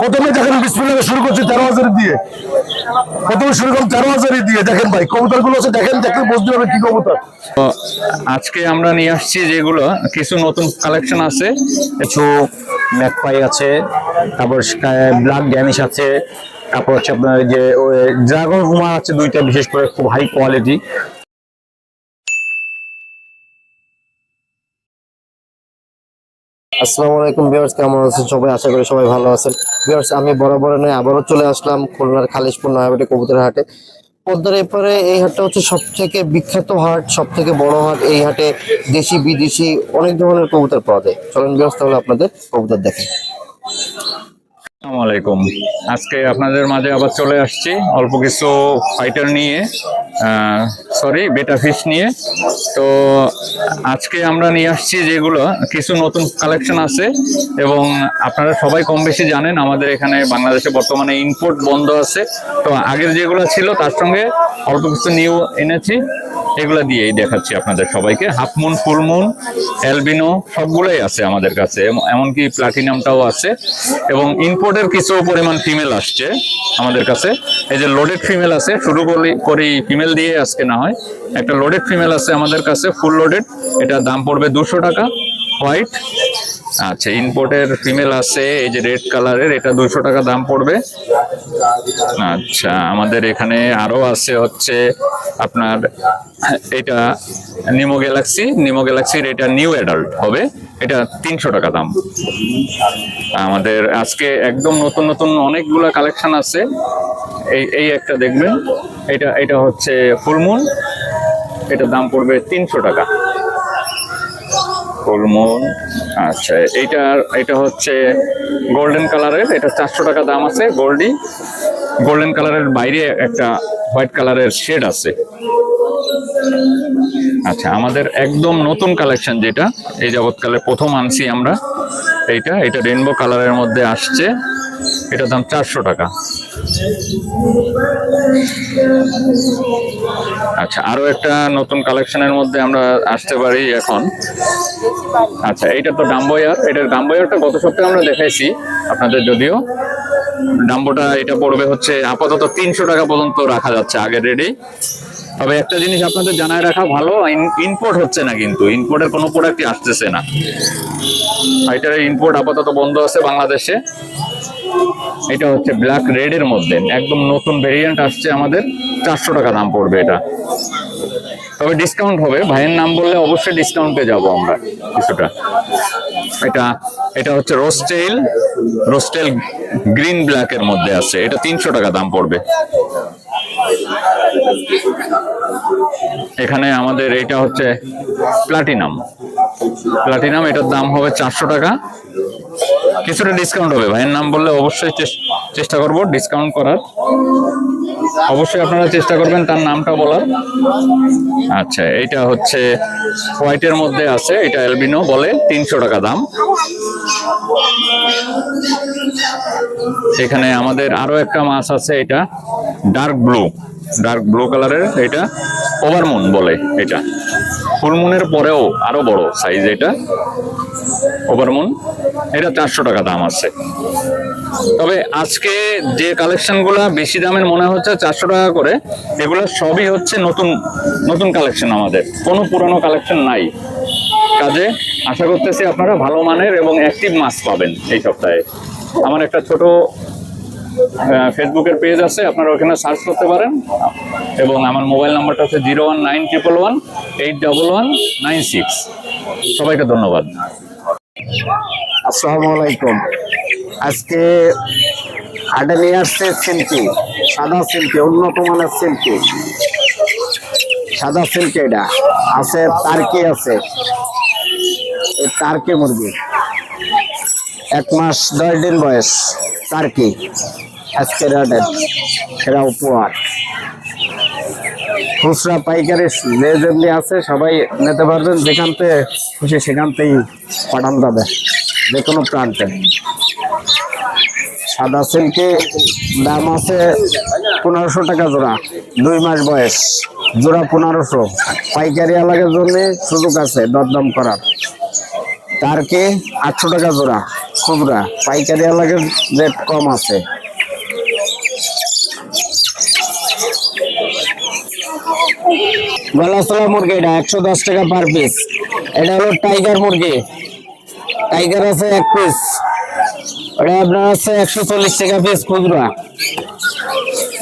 প্রথমে দেখেন বিসমিল্লাহ শুরু করছি তেরো হাজার দিয়ে। প্রথমে শুরু করলাম তেরো হাজারই দিয়ে। দেখেন ভাই কবুতরগুলো আছে, দেখেন বুঝতে হবে কি কবুতর। আজকে আমরা নিয়ে আসছি যেগুলো, কিছু নতুন কালেকশন আছে, কিছু ম্যাকপাই আছে, তারপর ব্ল্যাক ড্যামিশ আছে, তারপর হচ্ছে আপনার যে ড্রাগন হুমা আছে দুইটা, বিশেষ করে খুব হাই কোয়ালিটি আসসালামু আলাইকুম ভিউয়ার্স, কেমন আছেন সবাই? আশা করি সবাই ভালো আছেন। ভিউয়ার্স, আমি বরাবর নয়, আবারও চলে আসলাম খুলনার খালিশপুর নয়াবাটি কবুতর হাটে। পদ্মার এপারে এই হাটটা হচ্ছে সব থেকে বিখ্যাত হাট সব থেকে বড় হাট। এই হাটে দেশি, বিদেশি অনেক ধরনের কবুতর পাওয়া যায়। চলেন ভিউয়ার্স, তাহলে আপনাদের কবুতর দেখেন আসসালামু আলাইকুম। আজকে আপনাদের মাঝে আবার চলে আসছি অল্প কিছু ফাইটার নিয়ে সরি বেটা ফিশ নিয়ে। তো আজকে আমরা নিয়ে আসছি যেগুলো, কিছু নতুন কালেকশন আছে এবং আপনারা সবাই কম বেশি জানেন, আমাদের এখানে বাংলাদেশে বর্তমানে ইম্পোর্ট বন্ধ আছে। তো আগের যেগুলো ছিল, তার সঙ্গে অল্প কিছু নিউ এনেছি। এগুলা দিয়েই দেখাচ্ছি আপনাদের সবাইকে। Half moon full moon full moon, albino, সবগুলোই আছে আমাদের কাছে। এম- এমনকি প্লাটিনামটাও আছে। এবং ইনপোর্টের কিছু পরিমাণ ফিমেল আসছে আমাদের কাছে। এই যে লোডেড ফিমেল আছে, শুরু করি করি ফিমেল দিয়ে আজকে না হয়। একটা লোডেড ফিমেল আছে আমাদের কাছে, ফুল লোডেড। এটা দাম পড়বে দুশো টাকা। হোয়াইট আচ্ছা ইম্পোর্টের ফিমেল আছে, এই যে রেড কালারের এটা দুশো টাকা দাম পড়বে। আচ্ছা আমাদের এখানে আরও আছে হচ্ছে আপনার, এটা নিমো গ্যালাক্সি নিমো গ্যালাক্সির এটা নিউ অ্যাডাল্ট হবে, এটা তিনশো টাকা দাম। আমাদের আজকে একদম নতুন নতুন অনেকগুলো কালেকশন আছে। এই এই একটা দেখবেন, এটা এটা হচ্ছে ফুলমুন এটা দাম পড়বে তিনশো টাকা। ফুলমুন আচ্ছা এইটার এটা হচ্ছে গোল্ডেন কালারের এটা চারশো টাকা দাম আছে গোল্ডি গোল্ডেন কালারের বাইরে একটা হোয়াইট কালারের শেড আছে। আচ্ছা আমাদের একদম নতুন কালেকশন যেটা, এই যাবৎকালে প্রথম আনছি আমরা, এইটা, এটা রেনবো কালারের মধ্যে আসছে, এটার দাম চারশো টাকা। আচ্ছা আরও একটা নতুন কালেকশনের মধ্যে আমরা আসতে পারি এখন। আচ্ছা এইটা তো ডাম্বয়ার। এটার ডাম্বয়ারটা গত সপ্তাহে আমরা দেখাইছি আপনাদের যদিও। ডাম্বোটা, এটা পড়বে হচ্ছে আপাতত তিনশো টাকা পর্যন্ত রাখা যাচ্ছে আগের রেডি তবে একটা জিনিস আপনাদের জানায় রাখা ভালো ইম্পোর্ট হচ্ছে না কিন্তু। ইনপোর্টের কোনো প্রোডাক্টই আসতেছে না। ফাইটারের ইনপোর্ট আপাতত বন্ধ আছে বাংলাদেশে। এটা হচ্ছে ব্ল্যাক রেড এর মধ্যে। একদম নতুন ভেরিয়েন্ট আসছে আমাদের। চারশো টাকা দাম পড়বে এটা। তবে ডিসকাউন্ট হবে। ভাইয়ের নাম বললে অবশ্যই ডিসকাউন্টে যাব আমরা কিছুটা। এটা এটা হচ্ছে রোস্টেল রোস্টেল গ্রিন ব্ল্যাক এর মধ্যে আছে। এটা তিনশো টাকা দাম পড়বে। এখানে আমাদের এটা হচ্ছে প্লাটিনাম প্লাটিনাম এটার দাম হবে চারশো টাকা। কিছুটা ডিসকাউন্ট হবে। ভাইয়ের নাম বললে অবশ্যই চেষ্টা করব ডিসকাউন্ট করার। অবশ্যই আপনারা চেষ্টা করবেন তার নামটা বলার। আচ্ছা এটা হচ্ছে হোয়াইটের মধ্যে আছে, এটা অ্যালবিনো বলে, তিনশো টাকা দাম। এখানে আমাদের আরও একটা মাছ আছে, এটা ডার্ক ব্লু ডার্ক ব্লু কালারের এটা ওভারমুন বলে এটা। ফুলমুনের পরেও আরও বড় সাইজ এটা। ওভারমুন এটা চারশো টাকা দাম আছে। তবে আজকে যে কালেকশনগুলো বেশি দামের মনে হচ্ছে, চারশো টাকা করে, এগুলো সবই হচ্ছে নতুন নতুন কালেকশন আমাদের। কোনো পুরানো কালেকশন নাই। কাজে আশা করতেছি আপনারা ভালো মানের এবং অ্যাক্টিভ মাছ পাবেন এই সপ্তাহে। আমার একটা ছোট ফেসবুকের পেজ আছে, আপনারা ওখানে সার্চ করতে পারেন। এবং আমার মোবাইল নাম্বারটা হচ্ছে zero one nine triple one eight double one nine six সবাইকে ধন্যবাদ। আসসালামু আলাইকুম। আজকে হাটে নিয়ে আসছে সিল্কি, সাদা সিল্কি, উন্নত মানের সিল্কি। সাদা সিল্কি এটা। আছে তার্কি আছে। তার্কি মুরগি। এক মাস দশ দিন বয়স তার্কি আজকে রেটের সেরা উপহার। খুচরা পাইকারি যে যেমনি আছে, সবাই নিতে পারবেন। যেখান থেকে খুশি সেখান থেকেই পাঠান যাবে যে কোনো প্রান্তে। সাদা সিল্কে দাম আছে পনেরোশো টাকা জোড়া, দুই মাস বয়স। জোড়া পনেরোশো। পাইকারি এলাকার জন্য সুযোগ আছে দরদাম করার। তার কে আটশো টাকা জোড়া, খুচরা। পাইকারি এলাকার রেট কম আছে। গলাসলা মুরগি এটা, একশো দশ টাকা পার পিস এটা হলো টাইগার মুরগি। টাইগার আছে এক পিস ওটা আপনার আছে একশো চল্লিশ টাকা পিস খুচরা।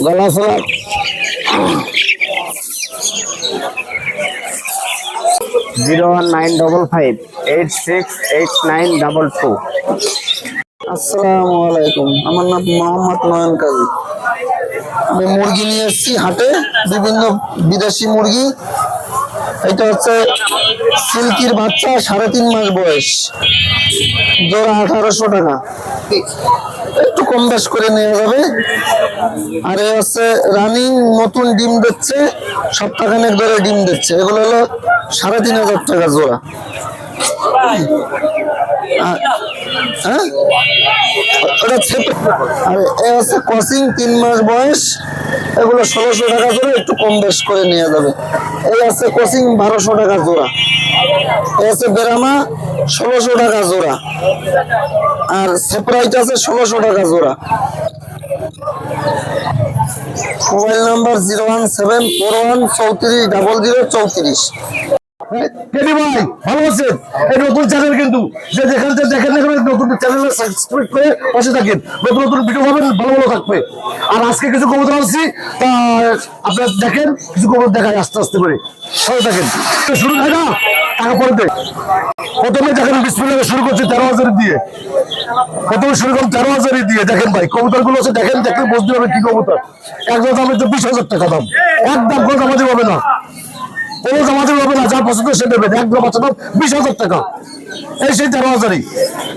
গলাসলা zero one nine double five, eight six eight nine double two. আসসালামু আলাইকুম। আমার নাম মোহাম্মদ নয়ন কাজী। আমি মুরগি নিয়ে এসেছি হাটে, বিভিন্ন বিদেশি মুরগি। এটা হচ্ছে সিল্কির বাচ্চা, সাড়ে তিন মাস বয়স। জোড়া আঠারোশো টাকা। একটু কম বেশ করে নেওয়া যাবে। আর এ হচ্ছে রানিং নতুন ডিম দিচ্ছে, সপ্তাহখানেক ধরে ডিম দিচ্ছে। এগুলো হলো সাড়ে তিন হাজার টাকা জোড়া। হ্যাঁ এ হচ্ছে ক্রসিং তিন মাস বয়স। এগুলো ষোলোশো টাকা একটু কম বেশ করে যাবে। এই আছে ক্রসিং বারোশো টাকা ষোলোশো টাকা আর সেপ্রাইট আছে ষোলোশো টাকা mobile number zero one seven four one চৌত্রিশ ডাবল জিরো চৌত্রিশ। দেখেন প্রথমে দেখেন শুরু তেরো হাজার দিয়ে। প্রথমে শুরু তেরো হাজারই দিয়ে। দেখেন ভাই কবুতরগুলো দেখেন, দেখলে হবে কি কবুতর। একদম দামে বিশ হাজার টাকা দাম। একদম হবে না। কোনো জমাতে হবে না যার পছন্দ সে নেবেন একদম বাচ্চা দাম বিশ হাজার টাকা। এই সেই তেরো হাজারই।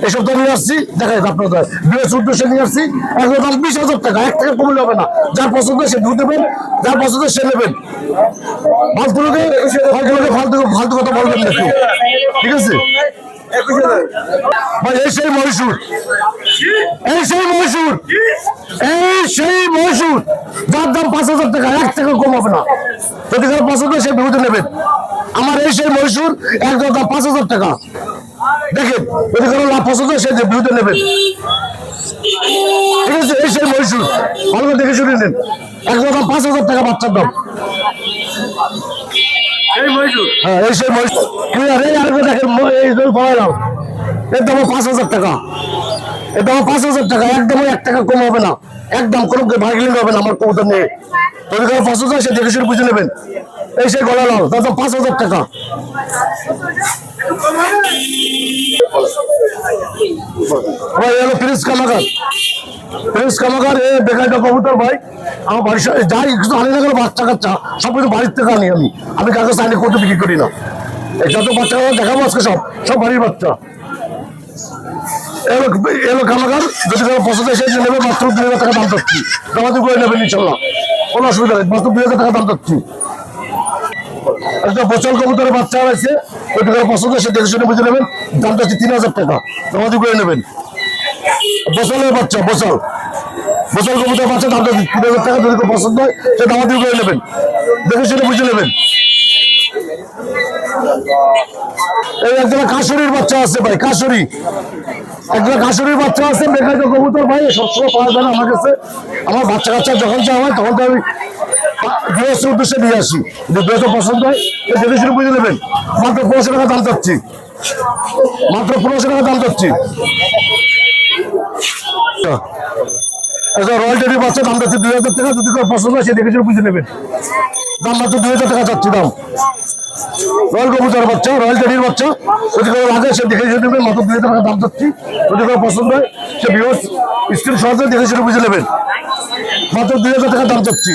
এই সপ্তাহে নিয়ে আসছি দেখাই আপনাদের। বিএস উদ্দেশ্যে নিয়ে আসছি একদম দাম বিশ হাজার টাকা। এক টাকা কমলে হবে না। যার পছন্দ সে দুধ দেবেন যার পছন্দ সে নেবেন। ফালতুকে ফালতুকে ফালতু ফালতু কথা বলবেন না ঠিক আছে? ভাই এই সেই মহীশূর। এই সেই মহীশূর এই সেই মহীশূর যার দাম পাঁচ হাজার টাকা এক টাকা কম হবে না। যদি কারও পছন্দ হয়, সে বিভূতি নেবেন আমার এই সেই মহীশূর একদম দাম পাঁচ হাজার টাকা। দেখেন যদি কারও লাভ পছন্দ হয়, সে যে বিভূতি নেবেন ঠিক আছে এই সেই মহীশূর ভালো করে দেখে শুনে নেন। একদম দাম পাঁচ হাজার টাকা বাচ্চার দাম। হ্যাঁ এই সেই মহিষ ক্লিয়ার এই আরেকটা দেখেন ম- এই যে পড়ালাম। এর দাম পাঁচ হাজার টাকা। পাঁচ হাজার টাকা একদম এক টাকা কম হবে না। একদম কোনো হবে না, আমার কবুতর নিয়ে। পছন্দ হয় সে দেখে বুঝে নেবেন। এই সেই গলা লাল পাঁচ হাজার টাকা। ভাই ভাই। আমার যাই আনি বাচ্চা কাচ্চা, সব কিছু বাড়ির থেকে আনি আমি। আমি কাগজ আনি করতে বিক্রি করি না। এই যত বাচ্চা দেখাবো আজকে সব। সব বাড়ির বাচ্চা। এলো এলো কামাকার যদি কারও পছন্দ সে যে নেবে মাত্র দুই হাজার টাকা দাম চাচ্ছি। আমাদের করে নেবেন ইনশাল্লাহ। কোনো অসুবিধা নেই মাত্র দুই হাজার টাকা দাম চাচ্ছি। একটা বছর কবুতরের বাচ্চা আছে কারও পছন্দ হয়, সে দেখে শুনে বুঝে নেবেন। দাম চাচ্ছি তিন হাজার টাকা আমাদের করে নেবেন। বছরের বাচ্চা বছর। বছর কবুতর বাচ্চা দাম চাচ্ছি তিন হাজার টাকা যদি পছন্দ হয় সে আমাদের করে নেবেন। দেখে শুনে বুঝে নেবেন। এই একজনের কাশুরির বাচ্চা আছে ভাই কাশুরি একজন কাশুরির বাচ্চা আছে বেকার কবুতর ভাই সবসময় পাওয়া যায় আমার কাছে। আমার বাচ্চা কাচ্চা যখন যা হয় তখন তো আমি গৃহস্থের উদ্দেশ্যে নিয়ে আসি। যদি গৃহস্থ পছন্দ হয় দেখে শুনে বুঝে নেবেন। মাত্র পনেরোশো টাকা দাম চাচ্ছি। মাত্র পনেরোশো টাকা দাম চাচ্ছি। একটা রয়্যাল টেডির বাচ্চা দাম যাচ্ছে দুই হাজার টাকা, যদি কারও পছন্দ হয়, সে দেখে শুনে বুঝে নেবেন। দাম মাত্র দুই হাজার টাকা চাচ্ছি দাম। রয়্যাল কবুতর বাচ্চা, রয়্যাল টেডির বাচ্চা। যদি লাগে সে দেখে শুনে নেবেন মাত্র দুই হাজার টাকা দাম চাচ্ছি যদি পছন্দ হয়, সে বৃহৎ স্ক্রিন সহজে দেখে শুনে বুঝে নেবেন। মাত্র দুই হাজার টাকা দাম চাচ্ছি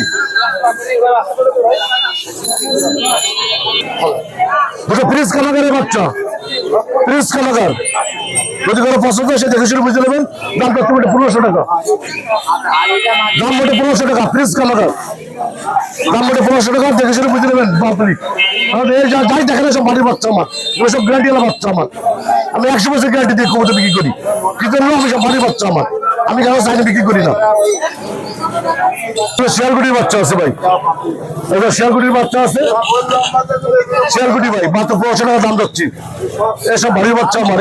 দুটো প্রিন্স কামাগারের বাচ্চা। প্রিন্স কামাগার যদি কারও পছন্দ হয়, সে দেখে শুনে বুঝে নেবেন। দাম পারে পনেরোশো টাকা। দাম মোটে পনেরোশো টাকা, প্রিন্স কামাগার দাম পনেরোশো টাকা দেখে শুনে বুঝে নেবেন যাই দেখেন সব বাচ্চা আমার। এগুলো সব গ্যারান্টি বাচ্চা আমার। আমি একশো বছর গ্যারান্টি দিয়ে কবুতর বিক্রি করি। কিন্তু আমি সব বাড়ির বাচ্চা আমার। আমি কারও সাইডে বিক্রি করি না? তো শিয়ালগুটির বাচ্চা আছে ভাই। এবার শিয়ালগুটির বাচ্চা আছে। ভাই, মাত্র পনেরোশো টাকা দাম এসব বাচ্চা আমার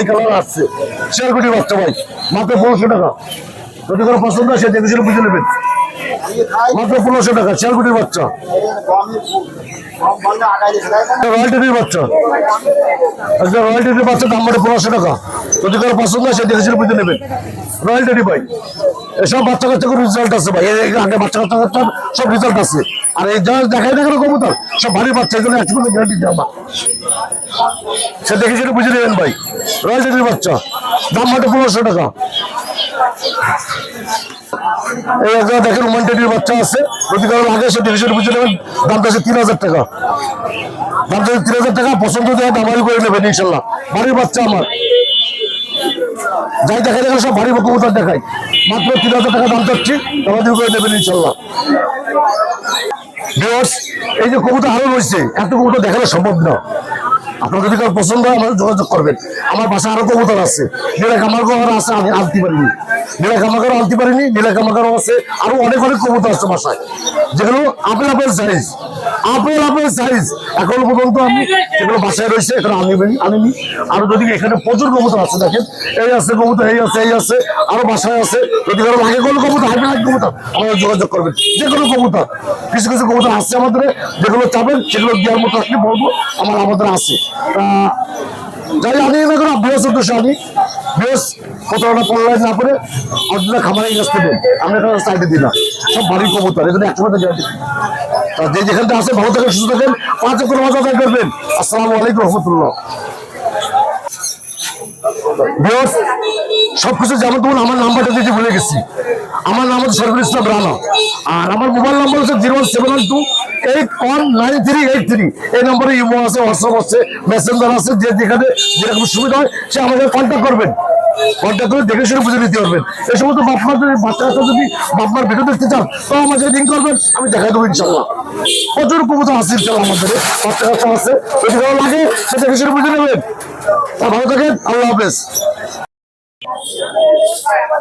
এই কালার আসছে। শিয়ালগুটির বাচ্চা ভাই, মাত্র পনেরোশো টাকা। যদি কোনো পছন্দ হয়, সে দেখে শুনে বুঝে নেবেন মাত্র পনেরোশো টাকা শিয়ালগুটির বাচ্চা। রয়্যালটির বাচ্চা। আজকে রয়্যালটির বাচ্চা, দাম মানে পনেরোশো টাকা। যদি কারও পছন্দ সে দেখে শুনে বুঝে নেবেন রয়্যালটি ভাই, এসব বাচ্চা কাচ্চা করে রেজাল্ট আছে ভাই। আগে বাচ্চা কাচ্চা কাচ্চার সব রেজাল্ট আছে। আর এই যা দেখাই দেখানো কবুতর, সব ভারী বাচ্চা, এগুলো একটু গ্যারান্টি দেওয়া সে দেখে শুনে বুঝে নেবেন ভাই রয়্যালটির বাচ্চা, দাম মানে পনেরোশো টাকা। এই বাচ্চা আছে। লাগে সে বুঝে নেবেন। তিন হাজার টাকা। তিন হাজার টাকা, পছন্দ দেওয়া দামারি করে নেবেন, ইনশাল্লাহ। বাড়ির বাচ্চা আমার। যাই দেখা সব দেখাই। মাত্র তিন হাজার টাকা দাম চাচ্ছি করে নেবেন, ইনশাল্লাহ। এই যে কবুতর আরও রয়েছে, এত কবুতর দেখানো সম্ভব না। আপনার যদি কারও পছন্দ হয় আমাদের যোগাযোগ করবেন। আমার বাসায় আরও কবুতর আছে। নীলা কামারগড় আছে, আমি আনতে পারিনি নীলা কামারগড় আনতে পারিনি নীলা কামারগড় আছে আরও অনেক অনেক কবুতর আছে বাসায়। যেগুলো apple apple size apple apple size এখনও পর্যন্ত আমি যেগুলো বাসায় রয়েছে এখানে আনিনি আনিনি। আরও যদি এখানে প্রচুর কবুতর আছে, দেখেন। এই আছে কবুতর, এই আছে এই আছে। আরও বাসায় আছে। যদি কারও লাগে কোনো কবুতর হাইবে লাগে কবুতর, আমাদের যোগাযোগ করবেন। যে কোনো কবুতর, কিছু কিছু কবুতর আছে আমাদের, যেগুলো চাবেন, সেগুলো দেওয়ার মতো আসলে বলব, আমার আমাদের আছে। যাই আনি না কোনো বৃহস্পতি উদ্দেশ্যে আনি। বৃহস কতটা পড়লাই না করে অর্ধেক খামারে কাছ থেকে আমরা এখানে সাইডে না। সব বাড়ির কবুতর, এখানে একশো তা যে যেখানটা আছে, ভালো থাকেন, সুস্থ থাকেন। পাঁচ করে মজা করবেন। আসসালামু আলাইকুম রহমতুল্লাহ। সবকিছু যেমন তেমন আমার নাম্বারটা দিতে ভুলে গেছি। আমার নাম হচ্ছে সরকার ইসলাম রানা। আর আমার মোবাইল নাম্বার হচ্ছে zero seven two eight one nine three eight three. এই নম্বরে ইমো আছে, হোয়াটসঅ্যাপ আছে, মেসেঞ্জার আছে, যে যেরকম সুবিধা হয়, সে আমাদের কন্ট্যাক্ট করবেন। কন্ট্যাক্ট করে দেখে নিতে পারবেন। এই সমস্ত বাপমার যদি বাচ্চা কাচ্চা যদি বাপমার ভিডিও দেখতে চান, তো আমাকে লিঙ্ক করবেন, আমি দেখাই দেবো ইনশাল্লাহ। প্রচুর কবুতর আছে ইনশাল্লাহ আমাদের বাচ্চা কাচ্চা আছে, যদি ভালো দেখে নেবেন। তা আল্লাহ হাফেজ।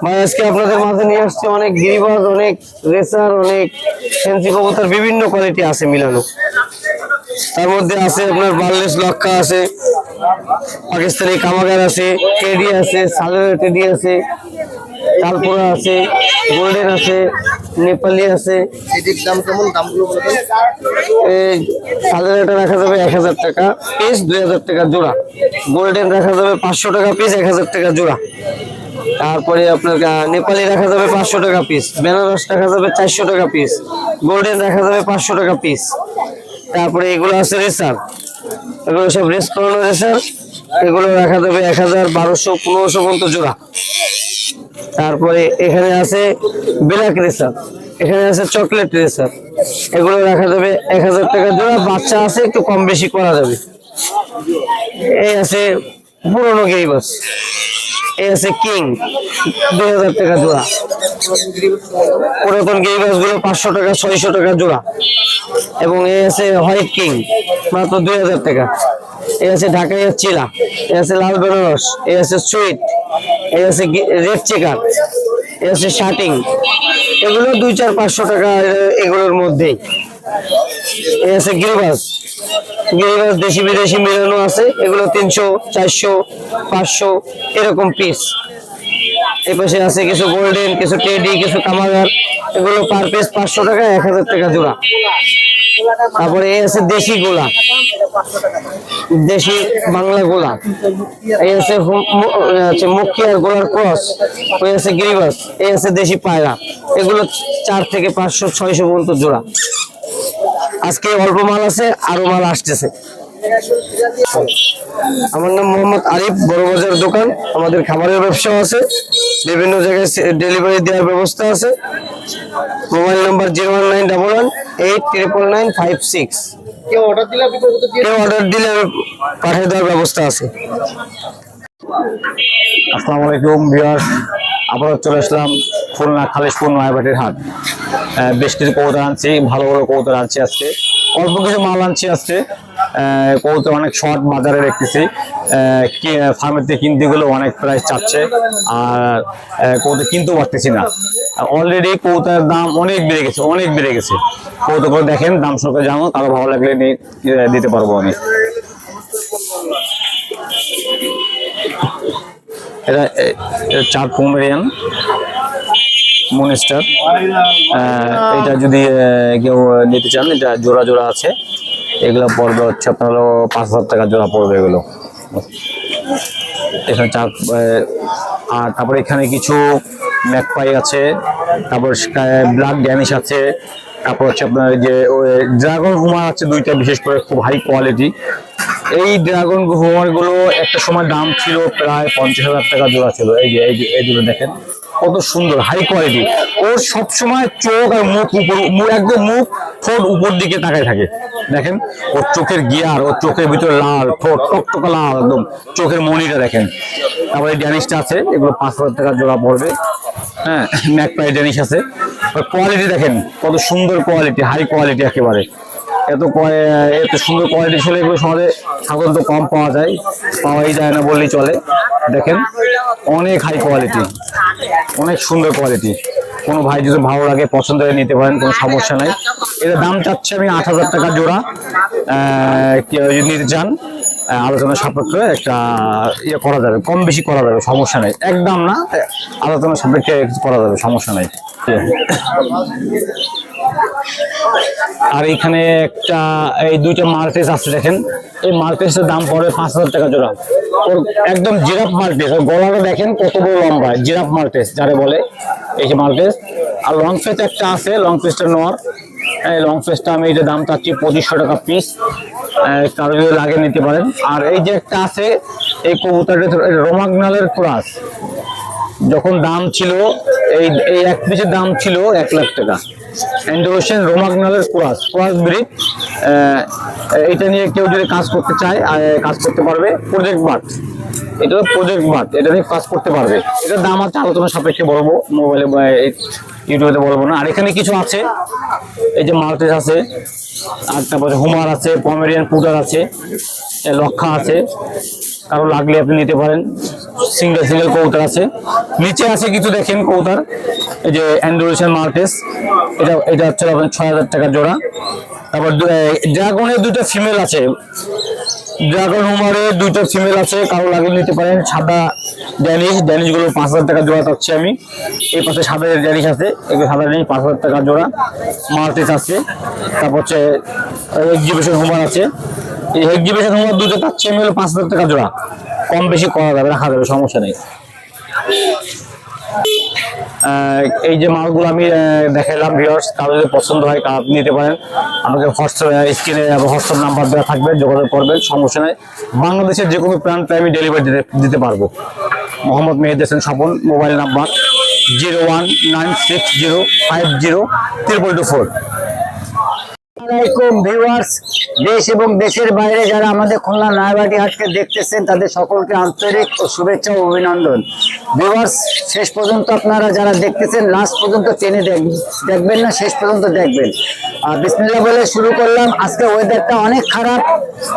ভাই আজকে আপনাদের মাঝে নিয়ে আসছে অনেক গিরিবাজ অনেক রেসার অনেক ফ্যান্সি কবুতর বিভিন্ন কোয়ালিটি আছে মিলানো। তার মধ্যে আছে আপনার বার্লেস লক্কা আছে পাকিস্তানি কামাগার আছে টেডি আছে সালের টেডি আছে তালপুরা আছে গোল্ডেন আছে নেপালি আছে। এটির দাম কেমন? দামগুলো এই সালেরটা রাখা যাবে এক হাজার টাকা পিস দুই হাজার টাকা জোড়া। গোল্ডেন রাখা যাবে পাঁচশো টাকা পিস এক হাজার টাকা জোড়া। তারপরে আপনার নেপালি রাখা যাবে পাঁচশো টাকা পিস বেনারস রাখা যাবে চারশো টাকা পিস গোল্ডেন রাখা যাবে পাঁচশো টাকা পিস তারপরে এগুলো আছে রেসার। এগুলো সব রেস করানো রেসার। এগুলো রাখা যাবে এক হাজার বারোশো পনেরোশো পর্যন্ত জোড়া। তারপরে এখানে আছে ব্ল্যাক রেসার। এখানে আছে চকলেট রেসার। এগুলো রাখা যাবে এক হাজার টাকা জোড়া। বাচ্চা আছে, একটু কম বেশি করা যাবে। এই আছে পুরোনো গেইবাস। এই আছে কিং, দুই হাজার টাকা জোড়া। পুরাতন গেইবাসগুলো পাঁচশো টাকা, ছয়শো টাকা জোড়া। এবং এই আছে হোয়াইট কিং, মাত্র দুই হাজার টাকা। এই আছে ঢাকাইয়া চিলা, এই আছে লাল বেনারস, এই আছে সুইট, এই আছে রেড চেকার, এই আছে শার্টিং এগুলো দুই, চার, পাঁচশো টাকা এ- এগুলোর মধ্যেই। এই আছে গিরিবাস গিরিবাস দেশি বিদেশি মিলানো আছে। এগুলো তিনশো, চারশো, পাঁচশো, এরকম পিস এই পাশে আছে কিছু গোল্ডেন কিছু টেডি কিছু কামাগার। এগুলো পার পিস পাঁচশো টাকা, এক হাজার টাকা জোড়া। তারপরে এই আছে দেশি গোলা। দেশি বাংলা গোলা। এই আছে মুখী আর গোলার ক্রস ওই আছে গিরিবাস। এই আছে দেশি পায়রা। এগুলো চার থেকে পাঁচশো, ছয়শো পর্যন্ত জোড়া। আজকে অল্প মাল আছে আরও মাল আসতেছে। আমার নাম মোহাম্মদ আরিফ বড় বাজার দোকান। আমাদের খাবারের ব্যবসা আছে বিভিন্ন জায়গায় ডেলিভারি দেওয়ার ব্যবস্থা আছে। Mobile number zero one nine double one eight triple nine five six. কেউ অর্ডার দিলে কেউ অর্ডার দিলে আমি পাঠিয়ে দেওয়ার ব্যবস্থা আছে। আসসালামু আলাইকুম ভিউয়ার্স আবারও চলে আসলাম খুলনা খালিশপুর নয়াবাটির হাট। বেশ কিছু কবুতর আনছি, ভালো ভালো কবুতর আনছি আজকে। অল্প কিছু মাল আনছি আজকে। কবুতর অনেক শর্ট বাজারে দেখতেছি। ফার্মের থেকে কিনতে গেলে অনেক প্রাইস চাচ্ছে। আর কবুতর কিনতেও পারতেছি না। অলরেডি কবুতরের দাম অনেক বেড়ে গেছে, অনেক বেড়ে গেছে। কবুতর দেখেন, দাম সরকার জানো, কারও ভালো লাগলে নিয়ে দিতে পারব আমি। এটা চার পোমেরিয়ান মনিস্টার। এটা যদি কেউ নিতে চান, এটা জোড়া জোড়া আছে। এগুলো পড়বে হচ্ছে আপনার পাঁচ হাজার টাকা জোড়া পড়বে এগুলো। এখানে চার আর তারপরে এখানে কিছু ম্যাকপাই আছে, তারপর ব্ল্যাক ড্যানিশ আছে তারপর হচ্ছে আপনার যে ড্রাগন হুমার আছে দুইটা, বিশেষ করে খুব হাই কোয়ালিটি এই ড্রাগন হুমারগুলো একটা সময় দাম ছিল প্রায় পঞ্চাশ হাজার টাকা জোড়া ছিল। এই যে এই যে এইগুলো দেখেন, কত সুন্দর হাই কোয়ালিটি ওর সব সময় চোখ আর মুখ উপর একদম মুখ ঠোঁট উপর দিকে তাকায় থাকে। দেখেন, ওর চোখের গিয়ার ওর চোখের ভিতরে লাল, ঠোঁট টকটকা লাল একদম, চোখের মনিটা দেখেন। তারপরে ড্যানিশটা আছে, এগুলো পাঁচ হাজার টাকা জোড়া পড়বে। হ্যাঁ ম্যাকপাই ড্যানিশ আছে। কোয়ালিটি দেখেন, কত সুন্দর কোয়ালিটি হাই কোয়ালিটি একেবারে। এত এত সুন্দর কোয়ালিটি ছিল এগুলো সমাজে সাধারণত কম পাওয়া যায়, পাওয়াই যায় না বললেই চলে। দেখেন, অনেক হাই কোয়ালিটি অনেক সুন্দর কোয়ালিটি কোনো ভাই যদি ভালো লাগে, পছন্দ করে নিতে পারেন, কোনো সমস্যা নাই। এটার দাম চাচ্ছে আমি আট হাজার টাকা জোড়া। কেউ যদি নিতে চান আলোচনা সাপেক্ষে একটা ইয়ে করা যাবে, কম বেশি করা যাবে, সমস্যা নেই। একদম না, আলোচনা সাপেক্ষে করা যাবে, সমস্যা নেই। আর এখানে একটা, এই দুইটা মার্কেস আছে, দেখেন। এই মার্কেসের দাম পড়ে পাঁচ হাজার টাকা জোড়া। ওর একদম জিরাফ মার্কেস ওর গলাটা দেখেন কত বড় লম্বা, জিরাফ মার্কেস যারে বলে। এই যে মার্কেস আর লং ফেস একটা আছে লং ফেসটা নেওয়ার এই লং ফেসটা আমি এটা দাম চাচ্ছি পঁচিশশো টাকা পিস কারও যদি লাগে নিতে পারেন। আর এই যে একটা আছে, এই কবুতরটা রোমাগনালের ক্রাস। যখন দাম ছিল, এই এই এক পিসের দাম ছিল এক লাখ টাকা। ইন্ডোনেশিয়ান রোমাগনালের ক্রাস ক্রাস ব্রিড এটা নিয়ে কেউ যদি কাজ করতে চায় কাজ করতে পারবে। প্রজেক্ট বাট এটা প্রজেক্ট বাট এটা নিয়ে কাজ করতে পারবে। এটার দাম আছে আলোচনা সাপেক্ষে বলব। মোবাইলে ইউটিউবে বলব না। আর এখানে কিছু আছে। এই যে মাল্টেস আছে, আর তারপরে হুমার আছে পমেরিয়ান পুটার আছে লক্ষা আছে। কারও লাগলে আপনি নিতে পারেন। সিঙ্গেল সিঙ্গেল কৌতার আছে। নিচে আছে কিছু দেখেন কৌতার এই যে অ্যান্ড্রোলেশন মার্টেস এটা এটা হচ্ছে আপনার ছয় হাজার টাকা জোড়া। তারপর ড্রাগনের দুটো ফিমেল আছে। ড্রাগন হুমারে দুইটা ফিমেল আছে, কারও লাগে নিতে পারেন। সাদা ড্যানিশ ড্যানিশগুলো পাঁচ হাজার টাকা জোড়া চাচ্ছি আমি। এই পাশে সাদা ড্যানিশ আছে এগুলো সাদা ড্যানিশ পাঁচ হাজার টাকা জোড়া। মাল্টিস আছে। তারপর হচ্ছে এক্সিবিশন হুমার আছে। এই এক্সিবিশন হুমার দুটো চাচ্ছি আমি হলো পাঁচ হাজার টাকা জোড়া। কম বেশি করা যাবে রাখা যাবে সমস্যা নেই। এই যে মালগুলো আমি দেখালাম ভিউয়ার্স কারও যদি পছন্দ হয় কার নিতে পারেন। আমাকে হোয়াটসঅ্যাপ স্ক্রিনে হোয়াটসঅ্যাপ নাম্বার দেওয়া থাকবে, যোগাযোগ করবেন, সমস্যা নেই। বাংলাদেশের যে কোনো প্রান্তে আমি ডেলিভারি দিতে দিতে পারব। Mohammad Mehed Hasan Swapan, mobile number zero one nine six zero five zero, triple two four. আসসালামাইকুম ভিউয়ার্স, দেশ এবং দেশের বাইরে যারা আমাদের খুলনা নয়াবাটি হাটকে দেখতেছেন, তাদের সকলকে আন্তরিক ও শুভেচ্ছা ও অভিনন্দন। ভিউয়ার্স, শেষ পর্যন্ত আপনারা যারা দেখতেছেন লাস্ট পর্যন্ত টেনে দেখবেন না, শেষ পর্যন্ত দেখবেন। আর বিসমিল্লাহ বলে শুরু করলাম, আজকে ওয়েদারটা অনেক খারাপ।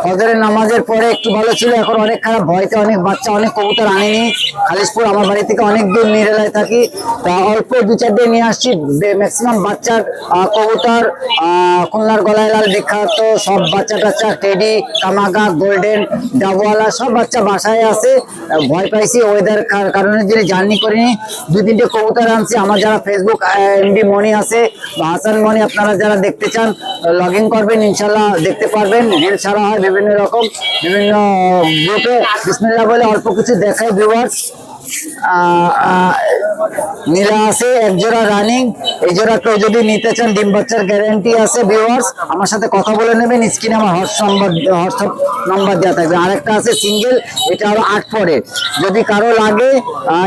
ফজরের নামাজের পরে একটু ভালো ছিল, এখন অনেক খারাপ। ভয়তে অনেক বাচ্চা, অনেক কবুতর আনিনি। খালিশপুর আমার বাড়ি থেকে অনেক দূর, নিরেলায় থাকি। তা অল্প দু চার দিন নিয়ে আসছি। ম্যাক্সিমাম বাচ্চার কবুতর খুলনার গলায় লাল বিখ্যাত, সব বাচ্চা টাচ্চা টেডি কামাগা গোল্ডেন, ডাবওয়ালা, সব বাচ্চা বাসায় আছে। ভয় পাইছি ওয়েদার কারণে জন্য জার্নি করিনি। দুই তিনটে কবুতর আনছি, আমার যারা ফেসবুক এমবি মনি আছে বা হাসান মনি আপনারা যারা দেখতে চান লগ ইন করবেন, ইনশাল্লাহ দেখতে পারবেন। রিল ছাড়া হয় বিভিন্ন রকম, বিভিন্ন গ্রুপে বিসমিল্লাহ বলে অল্প কিছু দেখায় ভিউয়ার্স নীলা আছে, এক জোড়া রানিং এই জোড়া কেউ যদি নিতে চান, ডিম বাচ্চার গ্যারান্টি আছে ভিউয়ার্স আমার সাথে কথা বলে নেবেন স্ক্রিনে আমার নাম্বার হোয়াটসঅ্যাপ নাম্বার দেওয়া থাকবে। আরেকটা আছে সিঙ্গেল এটা হলো আট পরের যদি কারও লাগে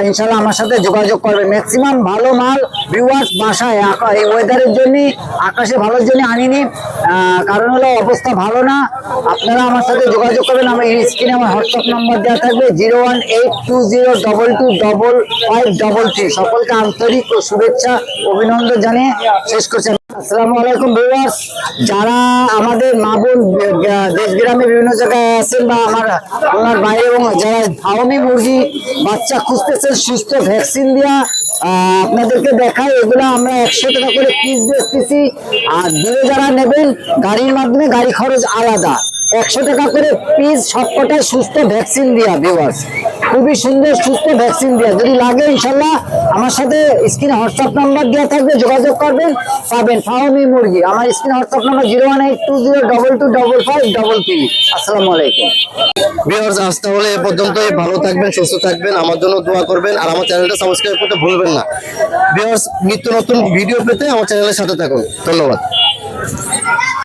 ইনশাল্লাহ আমার সাথে যোগাযোগ করবে। ম্যাক্সিমাম ভালো মাল ভিউয়ার্স বাসায় এই ওয়েদারের জন্য আকাশে ভালোর জন্য আনিনি। কারণ হলো অবস্থা ভালো না। আপনারা আমার সাথে যোগাযোগ করবেন, আমার স্ক্রিনে আমার হোয়াটসঅ্যাপ নাম্বার দেওয়া থাকবে zero one eight two zero double two double five double three সকলকে আন্তরিক ও শুভেচ্ছা, অভিনন্দন জানিয়ে শেষ করছি। আসসালামু আলাইকুম ভিউয়ার্স যারা আমাদের মা বোন দেশ গ্রামে বিভিন্ন জায়গায় আছেন বা আমার ওনার বাইরে এবং যারা ফার্মি মুরগি বাচ্চা খুঁজতেছেন, সুস্থ ভ্যাকসিন দেওয়া আপনাদেরকে দেখাই, এগুলো আমরা একশো টাকা করে পিস বেচতেছি আর দূরে যারা নেবেন, গাড়ির মাধ্যমে গাড়ি খরচ আলাদা। একশো টাকা করে পিস সবকটায় সুস্থ ভ্যাকসিন দেওয়া ভিউয়ার্স খুবই সুন্দর, সুস্থ ভ্যাকসিন দেওয়া যদি লাগে ইনশাল্লাহ আমার সাথে স্ক্রিনে হোয়াটসঅ্যাপ নাম্বার দেওয়া থাকবে, যোগাযোগ করবেন, পাবেন ফার্মি মুরগি। আমার স্ক্রিনে WhatsApp number zero one eight two zero double two double five double three. আসসালামু আলাইকুম। ভিউয়ার্স আজ তাহলে এ পর্যন্তই। ভালো থাকবেন, সুস্থ থাকবেন। আমার জন্য দোয়া করবেন আর আমার চ্যানেলটা সাবস্ক্রাইব করতে ভুলবেন না। ভিউয়ার্স নিত্য নতুন ভিডিও পেতে আমার চ্যানেলের সাথে থাকুন। ধন্যবাদ।